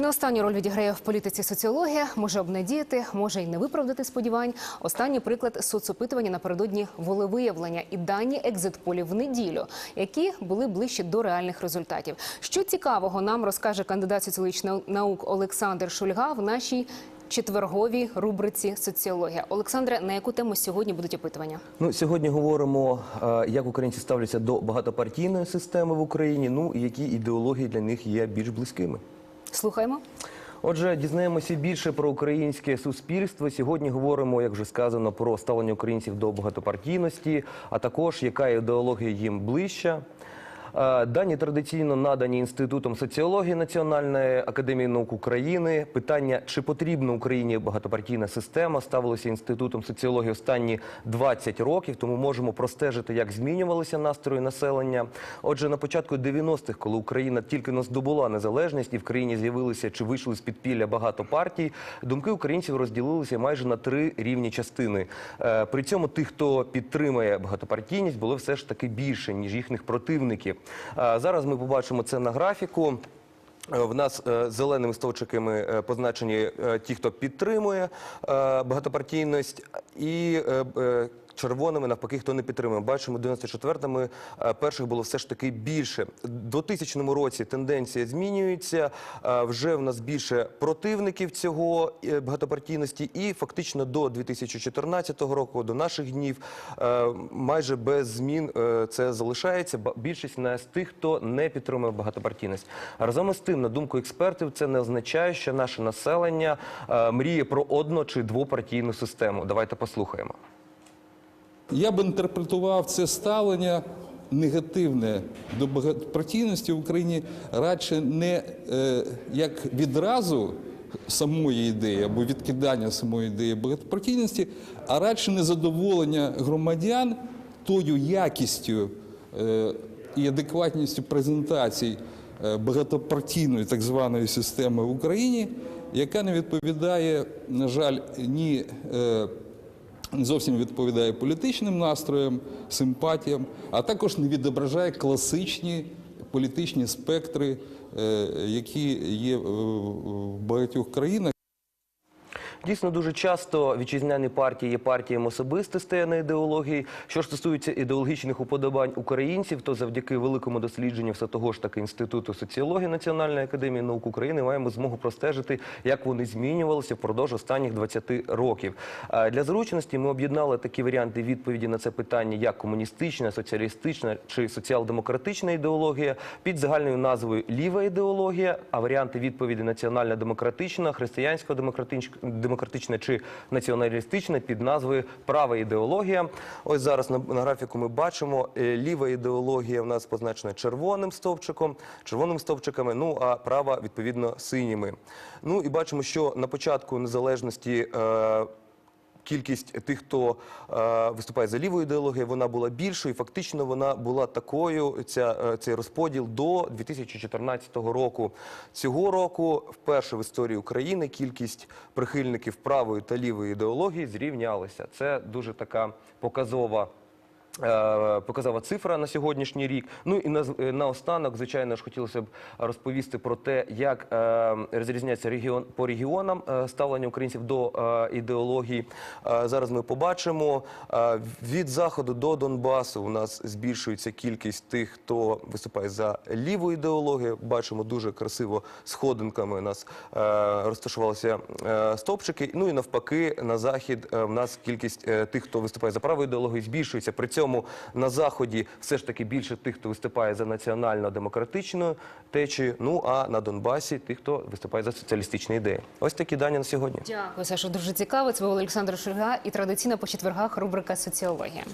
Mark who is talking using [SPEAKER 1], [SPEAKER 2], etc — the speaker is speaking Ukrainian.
[SPEAKER 1] Не останню роль відіграє в політиці соціологія, може обнадіяти, може й не виправдати сподівань. Останній приклад соцопитування напередодні волевиявлення і дані екзитполів в неділю, які були ближче до реальних результатів. Що цікавого нам розкаже кандидат соціологічних наук Олександр Шульга в нашій четверговій рубриці соціологія. Олександре, на яку тему сьогодні будуть опитування?
[SPEAKER 2] Ну, сьогодні говоримо, е, як українці ставляться до багатопартійної системи в Україні, ну і які ідеології для них є більш близькими.
[SPEAKER 1] Слухаємо.
[SPEAKER 2] Отже, дізнаємося більше про українське суспільство. Сьогодні говоримо, як вже сказано, про ставлення українців до багатопартійності, а також яка ідеологія їм ближча. Е, Дані традиційно надані інститутом соціології Національної академії наук України. Питання, чи потрібна Україні багатопартійна система, ставилося інститутом соціології останні 20 років. Тому можемо простежити, як змінювалися настрої населення. Отже, на початку 90-х, коли Україна тільки не здобула незалежність і в країні з'явилися чи вийшли з підпілля багато партій, думки українців розділилися майже на три рівні частини. Е, При цьому тих, хто підтримує багатопартійність, було все ж таки більше ніж їхніх противників. Е, Зараз ми побачимо це на графіку. Е, В нас е, зеленими стовпчиками е, позначені ті, хто підтримує багатопартійність, і червоними навпаки, хто не підтримує. Бачимо, 94-ми е, перших було все ж таки більше. В 2000 році тенденція змінюється. е, Вже в нас більше противників цього е, багатопартійності, і фактично до 2014 року, до наших днів, майже без змін це залишається. Більшість нас тих, хто не підтримує багатопартійність. Разом із тим, на думку експертів, це не означає, що наше населення мріє про одно чи двопартійну систему. Давайте послухаємо.
[SPEAKER 3] Я б інтерпретував це ставлення негативне до багатопартійності в Україні радше не е, як відразу самої ідеї або відкидання самої ідеї багатопартійності, а радше незадоволення громадян тою якістю е, і адекватністю презентацій е, багатопартійної так званої системи в Україні, яка не відповідає, на жаль, ні. е, зовсім відповідає політичним настроям, симпатіям, а також не відображає класичні політичні спектри, е, які є в багатьох країнах.
[SPEAKER 2] Дійсно, дуже часто вітчизняні партії є партіями особистостей, а не ідеології. Що ж стосується ідеологічних уподобань українців, то завдяки великому дослідженню все того ж таки інституту соціології Національної академії наук України маємо змогу простежити, як вони змінювалися впродовж останніх 20 років. Для зручності ми об'єднали такі варіанти відповіді на це питання, як комуністична, соціалістична чи соціал-демократична ідеологія під загальною назвою ліва ідеологія, а варіанти відповіді національно-демократична, християнсько-демократична чи націоналістична під назвою права ідеологія. Ось зараз на, графіку ми бачимо е, ліва ідеологія в нас позначена червоним стовпчиком, червоними стовпчиками, ну а права відповідно синіми. Ну і бачимо, що на початку незалежності. Е, Кількість тих, хто е, виступає за лівою ідеологією, вона була більшою. і Фактично, вона була такою. Ця е, цей розподіл до 2014 року. Цього року, вперше в історії України, кількість прихильників правої та лівої ідеології зрівнялися. Це дуже така показова. Е, Показова цифра на сьогоднішній рік. Ну і на, е, наостанок, звичайно ж, хотілося б розповісти про те, як е, розрізняється регіон по регіонам е, ставлення українців до ідеології. Зараз ми побачимо від заходу до Донбасу. У нас збільшується кількість тих, хто виступає за ліву ідеологію. Бачимо дуже красиво сходинками. У нас розташувалися е, стовпчики. Ну і навпаки, на захід в нас кількість тих, хто виступає за праву ідеологію, збільшується. При цьому на заході все ж таки більше тих, хто виступає за національно-демократичною течією. Ну а на Донбасі тих, хто виступає за соціалістичні ідеї. Ось такі дані на сьогодні.
[SPEAKER 1] Дякую, Сашо. Дуже цікаво. Це був Олександр Шульга і традиційно по четвергах рубрика соціологія.